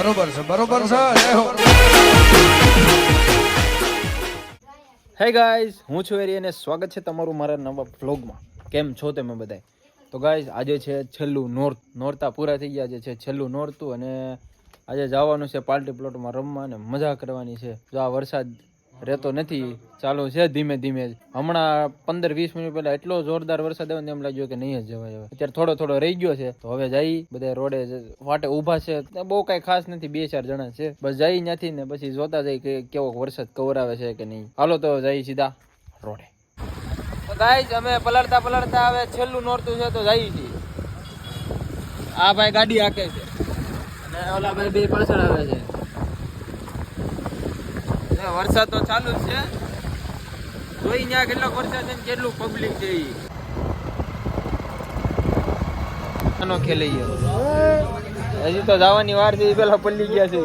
બરોબર છે બરોબર છે હો. ગાઈઝ હું છું એરી અને સ્વાગત છે તમારું મારા નવા વ્લોગમાં કેમ છો તમે બધાય? તો ગાઈઝ આજે છે છેલ્લું નોર્થ નોરતા પૂરા થઈ ગયા આજે છે છેલ્લું નોરતું અને આજે જવાનું છે પાર્ટી પ્લોટમાં રમવા અને મજા કરવાની છે. જો આ વરસાદ રહેતો નથી. ચાલુ છે ધીમે ધીમે જ. હમણાં પંદર, વીસ મિનિટ પહેલા એટલો જોરદાર વરસાદ આવ્યો એમ લાગ્યું કે નહીં જ જવાય અત્યારે થોડો થોડો રહી ગયો છે. તો હવે જઈ બધા રોડે વાટે ઊભા છે. બહુ કાંઈ ખાસ નથી, બે, ચાર જણા છે. બસ જઈ ત્યાંથી ને પછી જોતા જઈ કે કેવો વરસાદ કવરાવે છે કે નહીં. હાલો તો જઈ સીધા રોડે. તો ગાઈસ અમે પલળતા પલળતા હવે છેલ્લું નોરતું છે તો જઈ છીએ. આ ભાઈ ગાડી હાકે છે. અને ઓલા ભાઈ બે પાછળ આવે છે. વરસાદ તો ચાલુ જ છે. જોઈ ત્યાં કેટલોક વરસાદ છે ને કેટલું પબ્લિક છે ઈ. આનો ખેલી ગયો હજી તો જવાની વાર છે પેલા પલ્લી ગયા છે.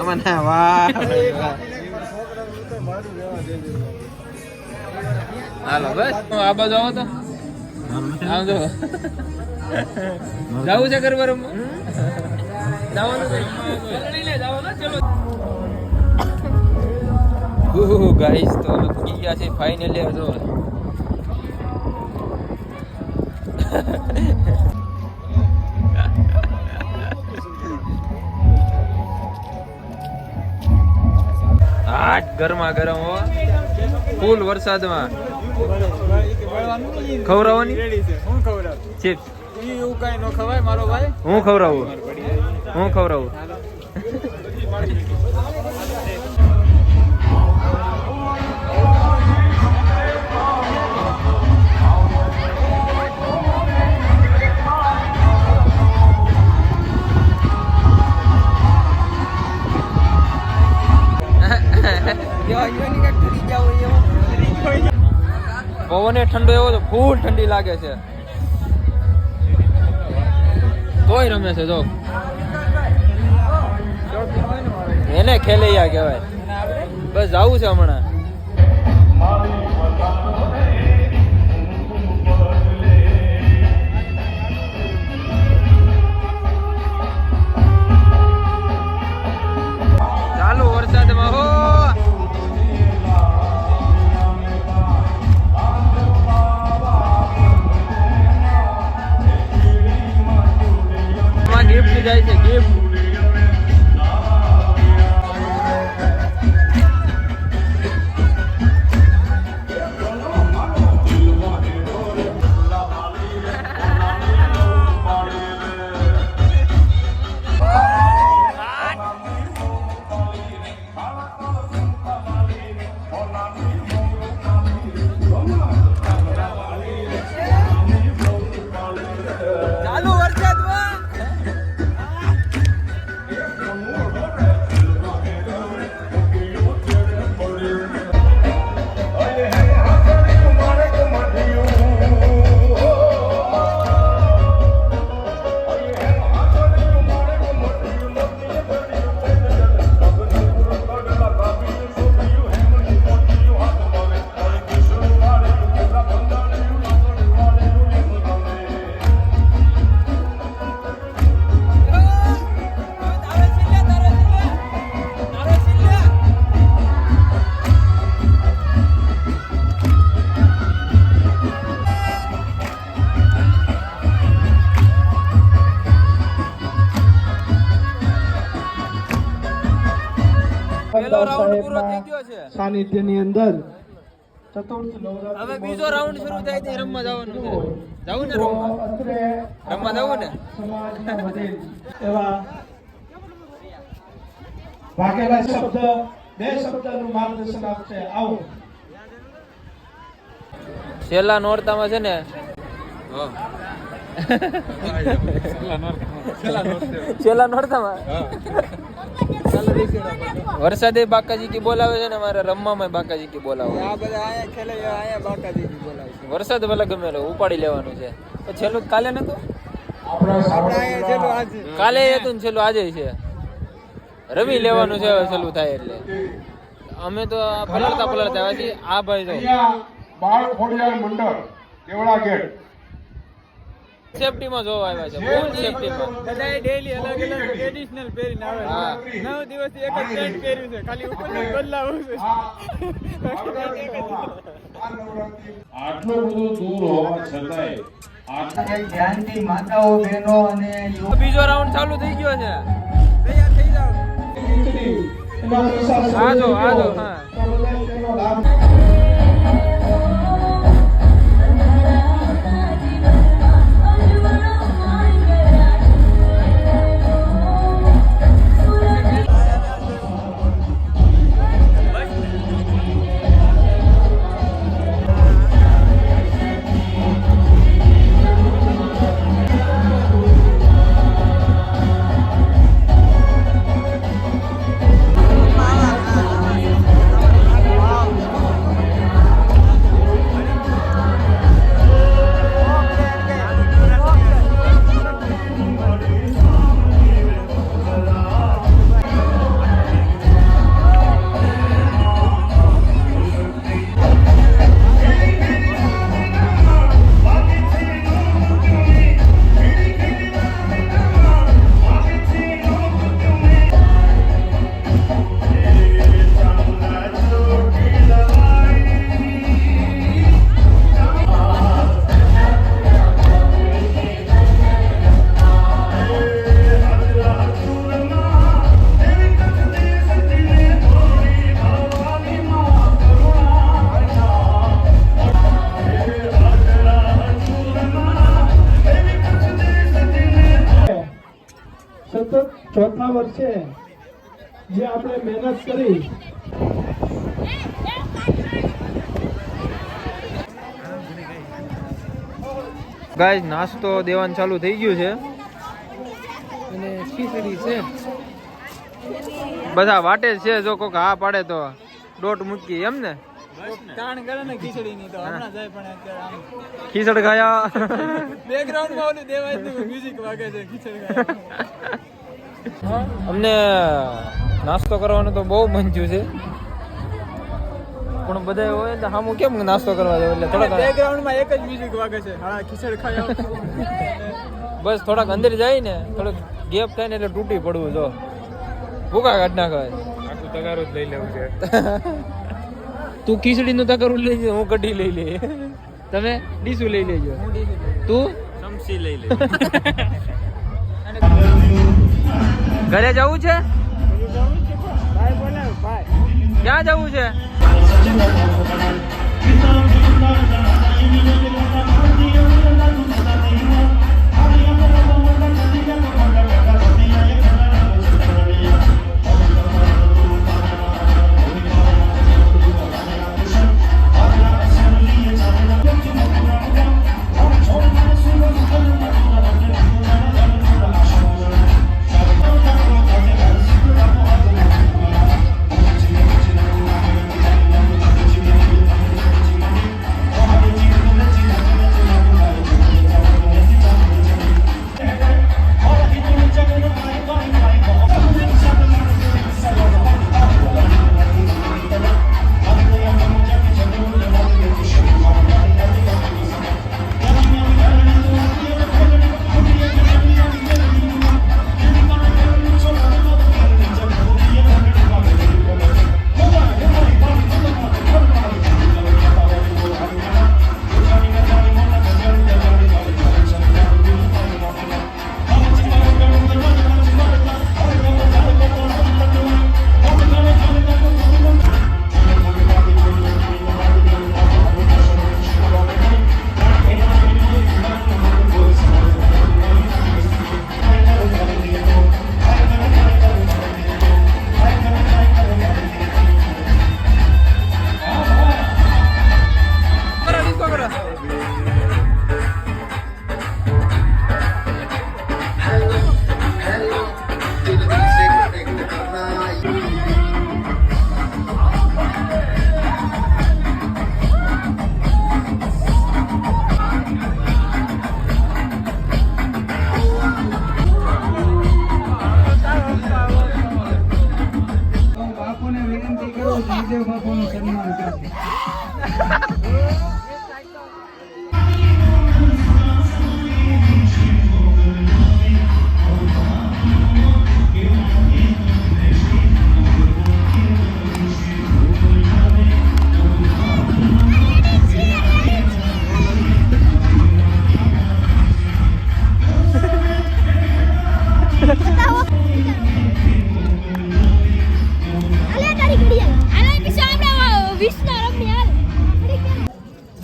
અમને વાહ હાલો બસ. આ બાજુ આવો તો. આમ જો જવું છે ગરબા ગાઈસ તો અમે પૂગી ગયા છે ફાઇનલી જો આજ ગરમા ગરમ હો. ફૂલ વરસાદમાં. ખવડાવવાની? ચિપ્સ હું ખવડાવું? હું ખવડાવું? પવન ઠંડો એવો છે ફૂલ ઠંડી લાગે છે. તોય રમે છે જો. એને ખેલૈયા કહેવાય. બસ જાવું છે હમણાં. પેલો રાઉન્ડ પૂરો થઈ ગયો સાનિધ્યની અંદર હવે બીજો રાઉન્ડ શરૂ થાય તે રમવા જવાનું છે. જવું ને રમવા? જવું ને? એવા ભાગેલા શબ્દ બે શબ્દનું માર્ગદર્શન આપશે. આવો. છેલ્લા નોરતામાં છે ને? છેલ્લા નોરતામાં. વરસાદે બાકાજી કી બોલાવે છે ને મારે રમવામાં બાકાજી કી બોલાવે આ બધા આયા બાકાજી બોલાવે વરસાદ ભલે ગમે લો ઉપાડી લેવાનું છે. તો છેલ્લું કાલે નતું? કાલે હતું ને છેલ્લું આજે છે. રમી લેવાનું છે હવે છેલ્લું થાય એટલે. અમે તો આ પલળતા પલળતા આવ્યા છીએ. આ ભાઈ તો. બાળ ખોડિયાર મંડળ કેવડા ગેટ. સેફટીમાં જોવા આવ્યા છે. ફૂલ સેફટીમાં બધાએ ડેઈલી અલગ અલગ ટ્રેડિશનલ પહેરીને આવે છે. નવ દિવસ એક જ પેન્ટ પહેર્યું છે. ખાલી ઉપરનું બદલાવું છે. આટલું બધું દૂર હોવા છતાંય ધ્યાનથી માતાઓ બહેનો અને બીજો રાઉન્ડ ચાલુ થઈ ગયો છે. તૈયાર થઈ જાઓ. જો, આ જો, હા. ચોથા વર્ષે જે આપણે મહેનત કરી. ગાઈસ નાસ્તો દેવાનું ચાલુ થઈ ગયું છે. અને ખીચડી છે. બધા વાટે છે જો કોક હા પાડે તો દોટ મૂકી એમ ને? તાણ કરે ને ખીચડી ની તો હમણાં જાય પણ અત્યારે ખીચડ ખાયા. બેકગ્રાઉન્ડમાં ઓલું દેવાય મ્યુઝિક વાગે છે ખીચડ ખાય અમને નાસ્તો કરવાનું તો બહુ મન થયું છે. પણ બધા હોય ને સામું કેમ નાસ્તો કરવા જાય એટલે થોડાક બેકગ્રાઉન્ડમાં એક જ મ્યુઝિક વાગે છે. હા ખીચડ ખાય બસ થોડાક અંદર જાય ને થોડોક ગેપ થાય ને એટલે તૂટી પડવું જો. ભૂકા કાઢ નાખાય આખું તગારું જ લઈ લેવું છે. તું ખીચડી નું તકરું લઈ હું કઢી લઈ લે. તમે ડીસું લઈ લેજો. તું? સમસી લઈ લે ઘરે જવું છે? ક્યાં જવું છે?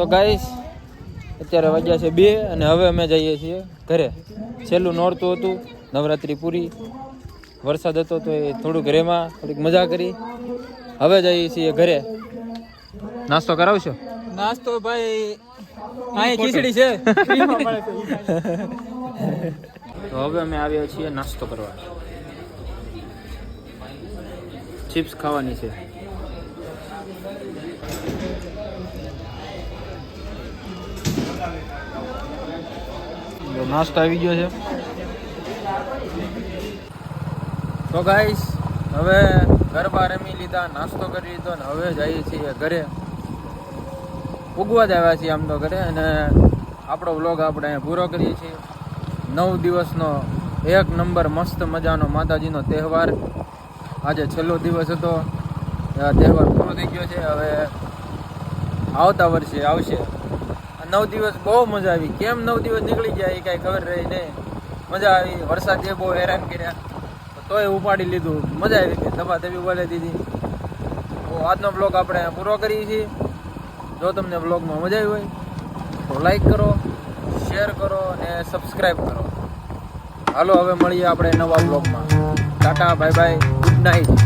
તો ગાઈસ અત્યારે વાગ્યા છે બે અને હવે અમે જઈએ છીએ ઘરે. છેલ્લું નોરતું હતું નવરાત્રિ પૂરી. વરસાદ હતો તો એ થોડુંક રેમાં થોડીક મજા કરી. હવે જઈએ છીએ ઘરે. નાસ્તો કરાવશો? નાસ્તો ભાઈ અહીં ખીચડી છે છે. તો હવે અમે આવ્યા છીએ નાસ્તો કરવા. ચિપ્સ ખાવાની છે. નાસ્તો આવી ગયો છે. તો ગાઈસ હવે ગરબા રમી લીધા, નાસ્તો કરી લીધો ને હવે જઈએ છીએ ઘરે. ઉગવા જ આવ્યા છીએ આમ તો ઘરે અને આપણો વ્લોગ આપણે અહીંયા પૂરો કરીએ છીએ. નવ દિવસનો, એક નંબર મસ્ત મજાનો માતાજીનો તહેવાર. આજે છેલ્લો દિવસ હતો. તહેવાર પૂરો થઈ ગયો છે. હવે આવતા વર્ષે આવશે. નવ દિવસ બહુ મજા આવી. કેમ નવ દિવસ નીકળી ગયા એ કાંઈ ખબર રહી નહીં. મજા આવી. વરસાદ જે બહુ હેરાન કર્યા. તોય ઉપાડી લીધું. મજા આવી ગઈ. ધબા ધબી બોલે દીધી. તો આજનો બ્લોગ આપણે પૂરો કરીએ છીએ. જો તમને બ્લોગમાં મજા આવી હોય, તો લાઈક કરો શેર કરો અને સબસ્ક્રાઈબ કરો. હાલો, હવે મળીએ આપણે નવા બ્લોગમાં tata bye bye good night